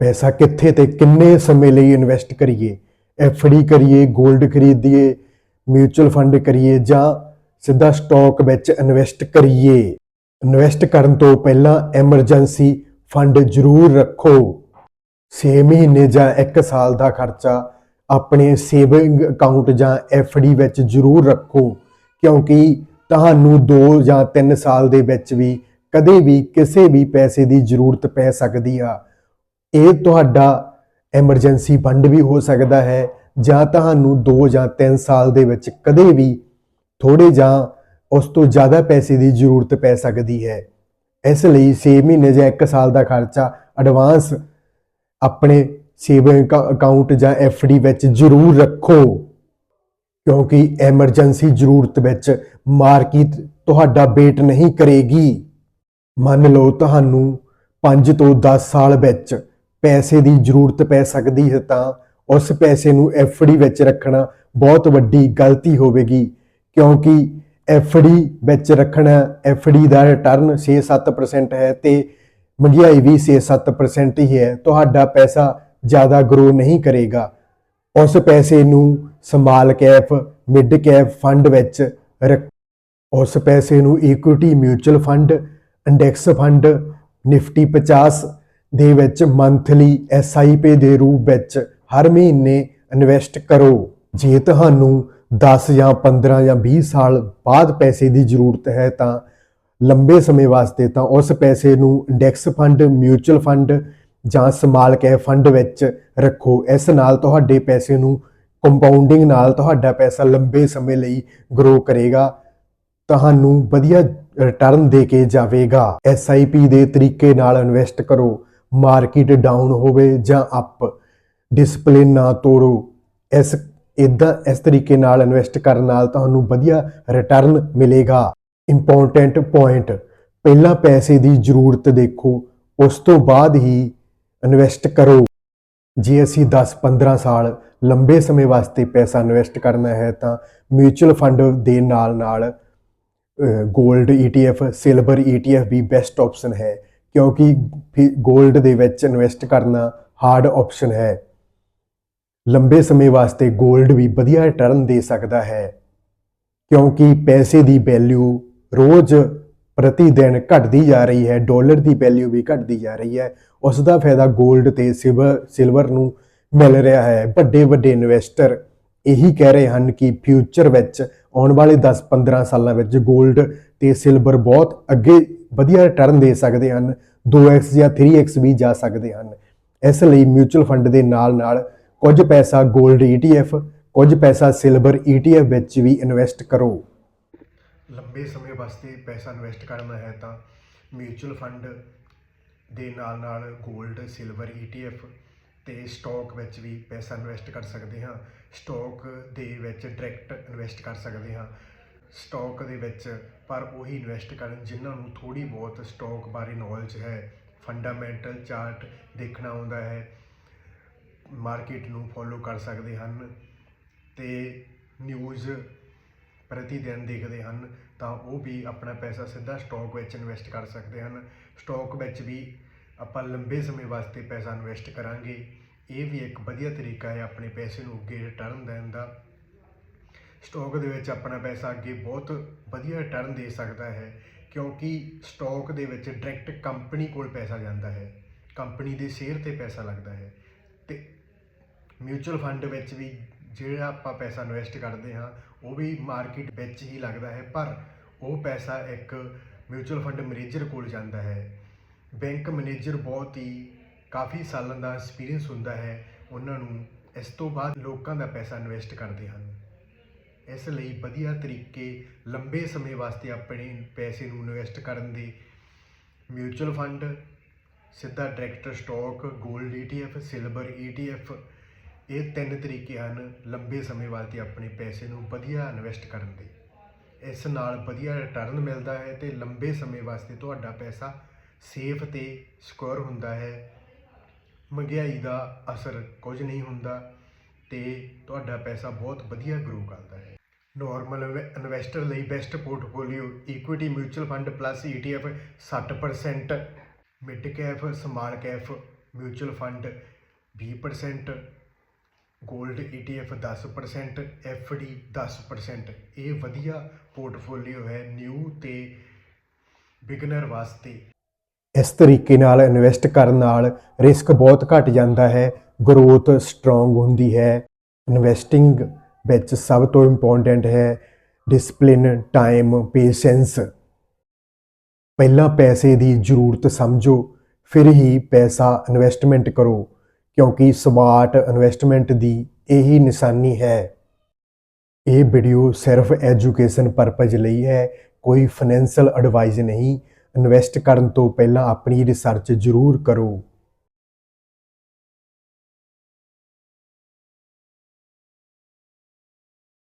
ਪੈਸਾ ਕਿੱਥੇ ਤੇ ਕਿੰਨੇ ਸਮੇਂ ਲਈ ਇਨਵੈਸਟ ਕਰੀਏ? ਐਫਡੀ ਕਰੀਏ 골ਡ ਖਰੀਦੀਏ ਮਿਊਚੁਅਲ ਫੰਡ ਕਰੀਏ ਜਾਂ ਸਿੱਧਾ ਸਟਾਕ ਵਿੱਚ ਇਨਵੈਸਟ ਕਰੀਏ? ਇਨਵੈਸਟ ਕਰਨ ਤੋਂ ਪਹਿਲਾਂ ਐਮਰਜੈਂਸੀ ਫੰਡ ਜ਼ਰੂਰ ਰੱਖੋ। 6 ਮਹੀਨੇ ਜਾਂ 1 ਸਾਲ ਦਾ ਖਰਚਾ ਆਪਣੇ ਸੇਵਿੰਗ ਅਕਾਊਂਟ ਜਾਂ ਐਫਡੀ ਵਿੱਚ ਜ਼ਰੂਰ ਰੱਖੋ, ਕਿਉਂਕਿ ਤੁਹਾਨੂੰ 2 ਜਾਂ 3 ਸਾਲ ਦੇ ਵਿੱਚ ਵੀ ਕਦੇ ਵੀ ਕਿਸੇ ਵੀ ਪੈਸੇ ਦੀ ਜ਼ਰੂਰਤ ਪੈ ਸਕਦੀ ਆ। ਇਹ ਤੁਹਾਡਾ ਐਮਰਜੈਂਸੀ ਫੰਡ ਵੀ ਹੋ ਸਕਦਾ ਹੈ, ਜਾਂ ਤੁਹਾਨੂੰ 2 ਜਾਂ 3 ਸਾਲ ਦੇ ਵਿੱਚ ਕਦੇ ਵੀ ਥੋੜੇ ਜਾਂ ਉਸ ਤੋਂ ਜ਼ਿਆਦਾ ਪੈਸੇ ਦੀ ਜ਼ਰੂਰਤ ਪੈ ਸਕਦੀ ਹੈ। ਇਸ ਲਈ 6 ਮਹੀਨੇ ਜਾਂ 1 ਸਾਲ ਦਾ ਖਰਚਾ ਐਡਵਾਂਸ ਆਪਣੇ ਸੇਵਿੰਗ ਅਕਾਊਂਟ ਜਾਂ ਐਫਡੀ ਵਿੱਚ ਜ਼ਰੂਰ ਰੱਖੋ, ਕਿਉਂਕਿ ਐਮਰਜੈਂਸੀ ਜ਼ਰੂਰਤ ਵਿੱਚ ਮਾਰਕੀਟ ਤੁਹਾਡਾ ਵੇਟ ਨਹੀਂ ਕਰੇਗੀ। ਮੰਨ ਲਓ ਤੁਹਾਨੂੰ 5 ਤੋਂ 10 ਸਾਲ ਵਿੱਚ ਪੈਸੇ ਦੀ ਜ਼ਰੂਰਤ ਪੈ ਸਕਦੀ ਹੈ ਤਾਂ ਉਸ ਪੈਸੇ ਨੂੰ ਐਫਡੀ ਵਿੱਚ ਰੱਖਣਾ ਬਹੁਤ ਵੱਡੀ ਗਲਤੀ ਹੋਵੇਗੀ, ਕਿਉਂਕਿ ਐਫਡੀ ਵਿੱਚ ਰੱਖਣਾ, ਐਫਡੀ ਦਾ ਰਿਟਰਨ 6-7% ਹੈ ਤੇ ਮਹਿੰਗਾਈ ਵੀ 6-7% ਹੀ ਹੈ, ਤੁਹਾਡਾ ਪੈਸਾ ਜ਼ਿਆਦਾ ਗਰੋ ਨਹੀਂ ਕਰੇਗਾ। ਉਸ ਪੈਸੇ ਨੂੰ small cap mid cap fund ਵਿੱਚ ਰੱਖ ਉਸ ਪੈਸੇ ਨੂੰ equity mutual fund index fund Nifty 50 ਦੇ ਵਿੱਚ ਮੰਥਲੀ ਐਸਆਈਪੀ ਦੇ ਰੂਪ ਵਿੱਚ ਹਰ ਮਹੀਨੇ ਇਨਵੈਸਟ ਕਰੋ। ਜੇ ਤੁਹਾਨੂੰ 10 ਜਾਂ 15 ਜਾਂ 20 ਸਾਲ ਬਾਅਦ ਪੈਸੇ ਦੀ ਜ਼ਰੂਰਤ ਹੈ ਤਾਂ ਲੰਬੇ ਸਮੇਂ ਵਾਸਤੇ ਤਾਂ ਉਸ ਪੈਸੇ ਨੂੰ ਇੰਡੈਕਸ ਫੰਡ ਮਿਊਚੁਅਲ ਫੰਡ ਜਾਂ ਸਮਾਲ ਕੈਪ ਫੰਡ ਵਿੱਚ ਰੱਖੋ। ਇਸ ਨਾਲ ਤੁਹਾਡੇ ਪੈਸੇ ਨੂੰ ਕੰਪਾਊਂਡਿੰਗ ਨਾਲ ਤੁਹਾਡਾ ਪੈਸਾ ਲੰਬੇ ਸਮੇਂ ਲਈ ਗਰੋ ਕਰੇਗਾ। ਤੁਹਾਨੂੰ ਵਧੀਆ ਰਿਟਰਨ ਦੇ ਕੇ ਜਾਵੇਗਾ। SIP ਦੇ ਤਰੀਕੇ ਨਾਲ ਇਨਵੈਸਟ ਕਰੋ। ਮਾਰਕੀਟ ਡਾਊਨ ਹੋਵੇ ਜਾਂ ਅਪ ਡਿਸਪਲਿਨ ਨਾ ਤੋੜੋ, ਇਸ ਇਦਾਂ ਇਸ ਤਰੀਕੇ ਨਾਲ ਇਨਵੈਸਟ ਕਰਨ ਨਾਲ ਤੁਹਾਨੂੰ ਵਧੀਆ ਰਿਟਰਨ ਮਿਲੇਗਾ। ਇੰਪੋਰਟੈਂਟ ਪੁਆਇੰਟ ਪਹਿਲਾਂ ਪੈਸੇ ਦੀ ਜ਼ਰੂਰਤ ਦੇਖੋ, ਉਸ ਤੋਂ ਬਾਅਦ ਹੀ ਇਨਵੈਸਟ ਕਰੋ। ਜੇ ਅਸੀਂ 10-15 ਸਾਲ ਲੰਬੇ ਸਮੇਂ ਵਾਸਤੇ ਪੈਸਾ ਇਨਵੈਸਟ ਕਰਨਾ ਹੈ ਤਾਂ ਮਿਊਚੁਅਲ ਫੰਡ ਦੇ ਨਾਲ ਨਾਲ 골ਡ ETF ਸਿਲਵਰ ETF ਵੀ ਬੈਸਟ ਆਪਸ਼ਨ ਹੈ। ਕਿਉਂਕਿ ਗੋਲਡ ਦੇ ਵਿੱਚ ਇਨਵੈਸਟ ਕਰਨਾ ਹਾਰਡ ਆਪਸ਼ਨ ਹੈ। ਲੰਬੇ ਸਮੇਂ ਵਾਸਤੇ ਗੋਲਡ ਵੀ ਵਧੀਆ ਰਿਟਰਨ ਦੇ ਸਕਦਾ ਹੈ। ਕਿਉਂਕਿ ਪੈਸੇ ਦੀ ਵੈਲਿਊ ਰੋਜ਼ ਪ੍ਰਤੀ ਦਿਨ ਘਟਦੀ ਜਾ ਰਹੀ ਹੈ ਡਾਲਰ ਦੀ ਵੈਲਿਊ ਵੀ ਘਟਦੀ ਜਾ ਰਹੀ ਹੈ। ਉਸ ਦਾ ਫਾਇਦਾ ਗੋਲਡ ਤੇ ਸਿਲਵਰ ਸਿਲਵਰ ਨੂੰ ਮਿਲ ਰਿਹਾ ਹੈ। ਵੱਡੇ ਵੱਡੇ ਇਨਵੈਸਟਰ ਇਹੀ ਕਹਿ ਰਹੇ ਹਨ ਕਿ ਫਿਊਚਰ ਵਿੱਚ ਆਉਣ ਵਾਲੇ 10-15 ਸਾਲਾਂ ਵਿੱਚ ਗੋਲਡ ਤੇ ਸਿਲਵਰ ਬਹੁਤ ਅੱਗੇ ਵਧੀਆ ਰਿਟਰਨ ਦੇ ਸਕਦੇ ਹਨ 2x ਜਾਂ 3x ਵੀ ਜਾ ਸਕਦੇ ਹਨ। ਇਸ ਲਈ ਮਿਊਚੁਅਲ ਫੰਡ ਦੇ ਨਾਲ-ਨਾਲ ਕੁਝ ਪੈਸਾ 골ਡ ETF ਕੁਝ ਪੈਸਾ ਸਿਲਵਰ ETF ਵਿੱਚ ਵੀ ਇਨਵੈਸਟ ਕਰੋ। ਲੰਬੇ ਸਮੇਂ ਵਾਸਤੇ ਪੈਸਾ ਇਨਵੈਸਟ ਕਰਨਾ ਹੈ ਤਾਂ ਮਿਊਚੁਅਲ ਫੰਡ ਦੇ ਨਾਲ ਨਾਲ 골ਡ ਸਿਲਵਰ ETF ਤੇ ਸਟਾਕ ਵਿੱਚ ਵੀ ਪੈਸਾ ਇਨਵੈਸਟ ਕਰ ਸਕਦੇ ਹਾਂ। ਸਟਾਕ ਦੇ ਵਿੱਚ ਡਾਇਰੈਕਟ ਇਨਵੈਸਟ ਕਰ ਸਕਦੇ ਹਾਂ। ਸਟਾਕ ਦੇ ਵਿੱਚ, ਪਰ ਉਹੀ ਇਨਵੈਸਟ ਕਰਨ ਜਿਨ੍ਹਾਂ ਨੂੰ ਥੋੜੀ ਬਹੁਤ ਸਟਾਕ ਬਾਰੇ ਨੌਲੇਜ ਹੈ। ਫੰਡਾਮੈਂਟਲ ਚਾਰਟ ਦੇਖਣਾ ਆਉਂਦਾ ਹੈ। ਮਾਰਕੀਟ ਨੂੰ ਫੋਲੋ ਕਰ ਸਕਦੇ ਹਨ ਤੇ ਨਿਊਜ਼ ਪ੍ਰਤੀ ਦਿਨ ਦੇਖਦੇ ਹਨ, ਤਾਂ ਉਹ ਵੀ ਆਪਣਾ ਪੈਸਾ ਸਿੱਧਾ ਸਟਾਕ ਵਿੱਚ ਇਨਵੈਸਟ ਕਰ ਸਕਦੇ ਹਨ। ਸਟਾਕ ਵਿੱਚ ਵੀ ਆਪਾਂ ਲੰਬੇ ਸਮੇਂ ਵਾਸਤੇ ਪੈਸਾ ਇਨਵੈਸਟ ਕਰਾਂਗੇ। ਇਹ ਵੀ ਇੱਕ ਵਧੀਆ ਤਰੀਕਾ ਹੈ ਆਪਣੇ ਪੈਸੇ ਨੂੰ ਅੱਗੇ ਰਿਟਰਨ ਦੇਣ ਦਾ। ਸਟਾਕ ਦੇ ਵਿੱਚ ਆਪਣਾ ਪੈਸਾ ਅੱਗੇ ਬਹੁਤ ਵਧੀਆ ਰਿਟਰਨ ਦੇ ਸਕਦਾ ਹੈ, ਕਿਉਂਕਿ ਸਟਾਕ ਦੇ ਵਿੱਚ ਡਾਇਰੈਕਟ ਕੰਪਨੀ ਕੋਲ ਪੈਸਾ ਜਾਂਦਾ ਹੈ ਕੰਪਨੀ ਦੇ ਸ਼ੇਅਰ ਤੇ ਪੈਸਾ ਲੱਗਦਾ ਹੈ ਤੇ ਮਿਊਚੁਅਲ ਫੰਡ ਵਿੱਚ ਵੀ ਜਿਹੜਾ ਆਪਾਂ ਪੈਸਾ ਇਨਵੈਸਟ ਕਰਦੇ ਹਾਂ, ਉਹ ਵੀ ਮਾਰਕੀਟ ਵਿੱਚ ਹੀ ਲੱਗਦਾ ਹੈ, ਪਰ ਉਹ ਪੈਸਾ ਇੱਕ ਮਿਊਚੁਅਲ ਫੰਡ ਮੈਨੇਜਰ ਕੋਲ ਜਾਂਦਾ ਹੈ। ਬੈਂਕ ਮੈਨੇਜਰ ਬਹੁਤ ਹੀ ਕਾਫੀ ਸਾਲਾਂ ਦਾ ਐਕਸਪੀਰੀਅੰਸ ਹੁੰਦਾ ਹੈ, ਉਹਨਾਂ ਨੂੰ ਇਸ ਤੋਂ ਬਾਅਦ ਲੋਕਾਂ ਦਾ ਪੈਸਾ ਇਨਵੈਸਟ ਕਰਦੇ ਹਨ। ਇਸ ਲਈ ਵਧੀਆ ਤਰੀਕੇ, ਲੰਬੇ ਸਮੇਂ ਵਾਸਤੇ ਆਪਣੇ ਪੈਸੇ ਨੂੰ ਇਨਵੈਸਟ ਕਰਨ ਦੇ ਮਿਊਚੁਅਲ ਫੰਡ ਸਿੱਧਾ ਡਾਇਰੈਕਟ ਸਟਾਕ 골ਡ ETF ਸਿਲਵਰ ETF ਇਹ ਤਿੰਨ ਤਰੀਕੇ ਹਨ ਲੰਬੇ ਸਮੇਂ ਵਾਸਤੇ ਆਪਣੇ ਪੈਸੇ ਨੂੰ ਵਧੀਆ ਇਨਵੈਸਟ ਕਰਨ ਦੇ। ਇਸ ਨਾਲ ਵਧੀਆ ਰਿਟਰਨ ਮਿਲਦਾ ਹੈ ਤੇ ਲੰਬੇ ਸਮੇਂ ਵਾਸਤੇ ਤੁਹਾਡਾ ਪੈਸਾ ਸੇਫ ਤੇ ਸਿਕਿਉਰ ਹੁੰਦਾ ਹੈ। ਮਹਿੰਗਾਈ ਦਾ ਅਸਰ ਕੁਝ ਨਹੀਂ ਹੁੰਦਾ ਤੇ ਤੁਹਾਡਾ ਪੈਸਾ ਬਹੁਤ ਵਧੀਆ ਗਰੋ ਕਰਦਾ ਹੈ। ਨਾਰਮਲ ਇਨਵੈਸਟਰ ਲਈ best portfolio equity mutual fund plus ETF 60% mid cap small cap mutual fund 20% 골ਡ ETF 10% FD 10% ਇਹ ਵਧੀਆ ਪੋਰਟਫੋਲੀਓ ਹੈ ਨਿਊ ਤੇ ਬਿਗਨਰ ਵਾਸਤੇ। ਇਸ ਤਰੀਕੇ ਨਾਲ ਇਨਵੈਸਟ ਕਰਨ ਨਾਲ ਰਿਸਕ ਬਹੁਤ ਘਟ ਜਾਂਦਾ ਹੈ ਗਰੋਥ ਸਟਰੋਂਗ ਹੁੰਦੀ ਹੈ। ਇਨਵੈਸਟਿੰਗ ਵਿੱਚ ਸਭ ਤੋਂ ਇੰਪੋਰਟੈਂਟ ਹੈ ਡਿਸਪਲਿਨ ਟਾਈਮ ਪੇਸ਼ੈਂਸ ਪਹਿਲਾਂ ਪੈਸੇ ਦੀ ਜ਼ਰੂਰਤ ਸਮਝੋ, ਫਿਰ ਹੀ ਪੈਸਾ ਇਨਵੈਸਟਮੈਂਟ ਕਰੋ, ਕਿਉਂਕਿ ਸਮਾਰਟ ਇਨਵੈਸਟਮੈਂਟ ਦੀ ਇਹੀ ਨਿਸ਼ਾਨੀ ਹੈ। ਇਹ ਵੀਡੀਓ ਸਿਰਫ ਐਜੂਕੇਸ਼ਨ ਪਰਪਸ ਲਈ ਹੈ, ਕੋਈ ਫਾਈਨੈਂਸ਼ੀਅਲ ਐਡਵਾਈਸ ਨਹੀਂ। ਇਨਵੈਸਟ ਕਰਨ ਤੋਂ ਪਹਿਲਾਂ ਆਪਣੀ ਰਿਸਰਚ ਜ਼ਰੂਰ ਕਰੋ।